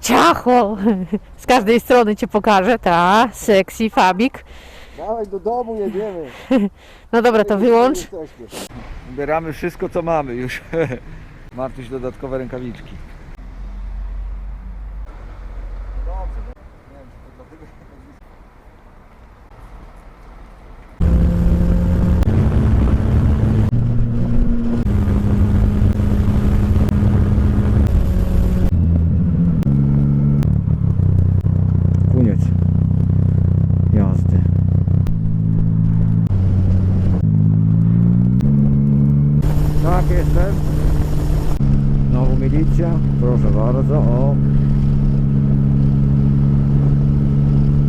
Ciacho! Z każdej strony cię pokażę, ta, sexy fabik. Dawaj do domu, jedziemy. No dobra, to wyłącz. Jesteśmy. Ubieramy wszystko co mamy już. Martuś dodatkowe rękawiczki. Tak, jestem. Znowu milicja. Proszę bardzo, o.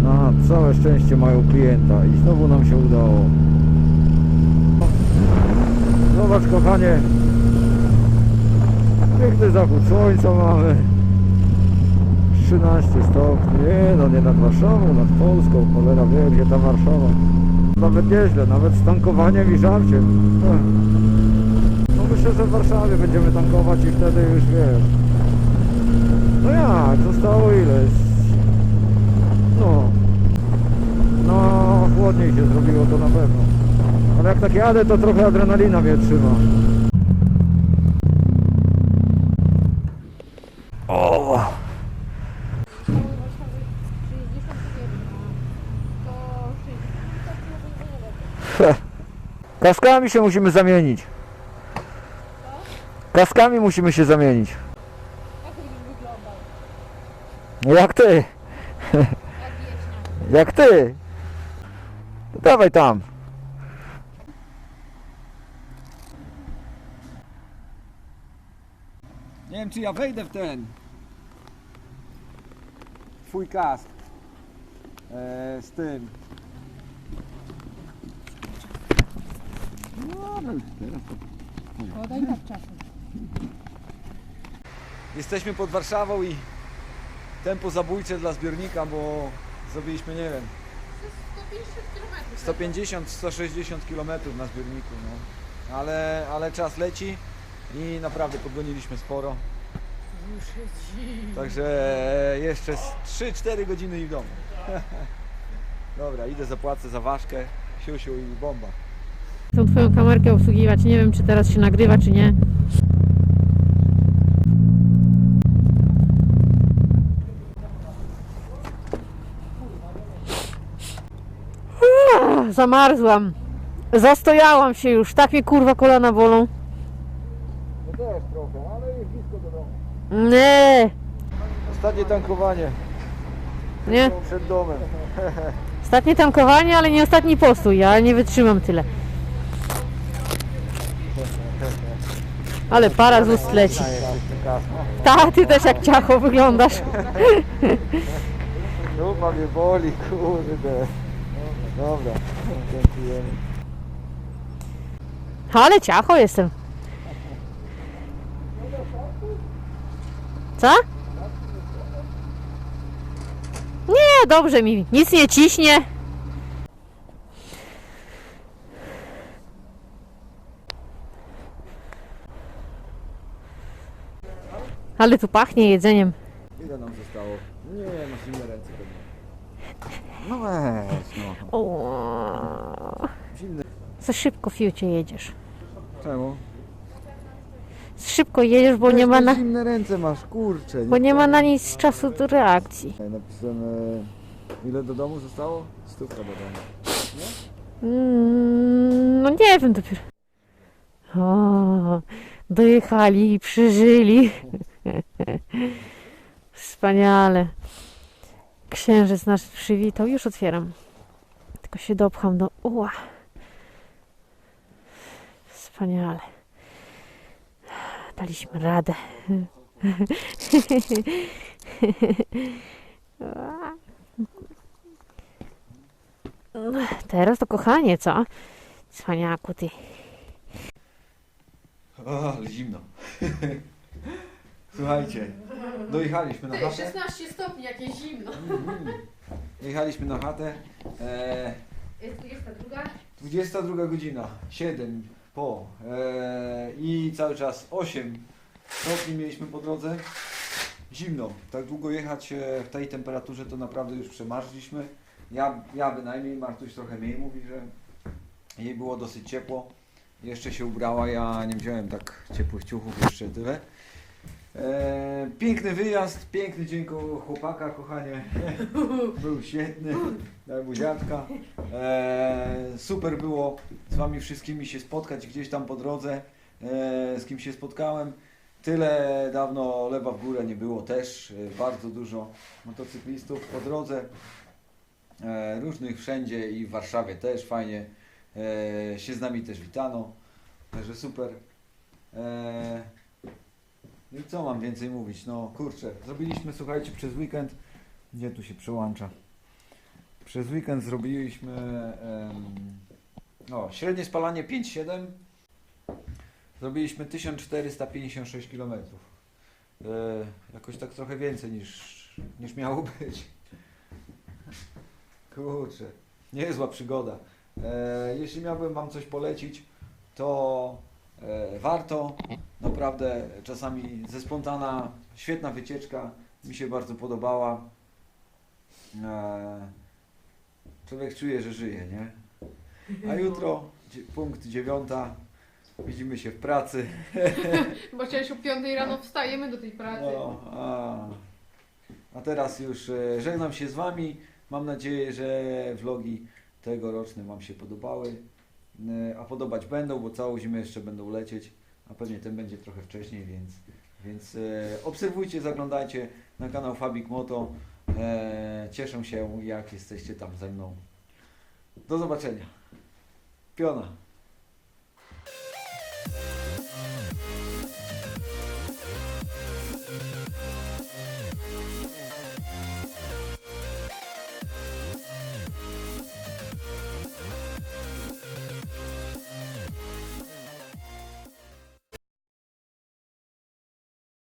Na całe szczęście mają klienta i znowu nam się udało. Zobacz kochanie. Piękny zachód słońca mamy. 13 stopni. Nie no, nie nad Warszawą, nad Polską. Cholera wie, gdzie ta Warszawa. Nawet nieźle, nawet z tankowaniem i żarciem. Myślę, że w Warszawie będziemy tankować i wtedy już wiesz. No jak, zostało ile? Z- No. No, chłodniej się zrobiło to na pewno. Ale jak tak jadę, to trochę adrenalina mnie trzyma. O! Kaskami się musimy zamienić. Kaskami musimy się zamienić. Jak ty? Jak ty? To dawaj tam. Nie wiem, czy ja wejdę w ten. Twój kask. E, z tym. No, no teraz to. Jesteśmy pod Warszawą i tempo zabójcze dla zbiornika, bo zrobiliśmy, nie wiem, 150-160 km na zbiorniku, no. Ale, ale czas leci i naprawdę podgoniliśmy sporo. Także jeszcze z 3-4 godziny i w domu. Dobra, idę zapłacę za ważkę, siusiu i bomba. Chcę twoją kamerkę obsługiwać. Nie wiem, czy teraz się nagrywa, czy nie. Zamarzłam. Zastojałam się już. Tak mnie kurwa kolana bolą. No też trochę, ale jest blisko do domu. Nie, Ostatnie tankowanie nie. przed domem. Ostatnie tankowanie, ale nie ostatni postój. Ja nie wytrzymam tyle. Ale para z ust leci. Ta, ty też jak ciacho wyglądasz. Dupa mnie boli, kurde. Dobra, dziękujemy. Ale ciacho jestem. Co? Nie, dobrze mi. Nic nie ciśnie. Ale tu pachnie jedzeniem. Ile nam zostało? Nie, ręce pewnie. No weź, no. O, Zimne. za szybko fiucie jedziesz. Czemu? Szybko jedziesz, bo nie ma na, Zimne ręce masz, kurczę. bo nie ma na nic czasu do reakcji. Napisane... Ile do domu zostało? Stówka do domu. Mm, No nie wiem dopiero. O, dojechali i przeżyli. Wspaniale. Księżyc nas przywitał. Już otwieram. Tylko się dopcham do uła. Wspaniale. Daliśmy radę. Teraz to kochanie, co? Cwaniaku ty. O, ale zimno. Słuchajcie, dojechaliśmy na chatę. 16 stopni, jakie zimno. Jechaliśmy na chatę. E, Jest 22. 22 godzina, 7 po. E, I cały czas 8 stopni mieliśmy po drodze. zimno. Tak długo jechać e, w tej temperaturze to naprawdę już przemarzliśmy. Ja, ja bynajmniej, Martuś trochę mniej mówi, że jej było dosyć ciepło. Jeszcze się ubrała, ja nie wziąłem tak ciepłych ciuchów, jeszcze tyle. E, piękny wyjazd, piękny dzień koło chłopaka, kochanie. Był świetny, daj buziaczka. E, super było z wami wszystkimi się spotkać gdzieś tam po drodze, e, z kim się spotkałem. Tyle dawno lewa w górę nie było też, e, bardzo dużo motocyklistów po drodze. E, różnych wszędzie i w Warszawie też fajnie e, się z nami też witano, także super. E, no i co mam więcej mówić? No kurczę, zrobiliśmy, słuchajcie, przez weekend, gdzie tu się przełącza? Przez weekend zrobiliśmy em, o, średnie spalanie 5,7. Zrobiliśmy 1456 km. E, jakoś tak trochę więcej niż, niż miało być. Kurczę, niezła przygoda. E, jeśli miałbym Wam coś polecić, to warto. Naprawdę czasami ze spontana, świetna wycieczka, mi się bardzo podobała. E, człowiek czuje, że żyje, nie? A jutro, punkt dziewiąta, widzimy się w pracy. Bo przecież o 5 rano wstajemy do tej pracy. No, a, a teraz już e, żegnam się z Wami. Mam nadzieję, że vlogi tegoroczne Wam się podobały. E, A podobać będą, bo całą zimę jeszcze będą lecieć. A pewnie ten będzie trochę wcześniej, więc, więc e, obserwujcie, zaglądajcie na kanał Fabik Moto. E, cieszę się, jak jesteście tam ze mną. Do zobaczenia. Piona.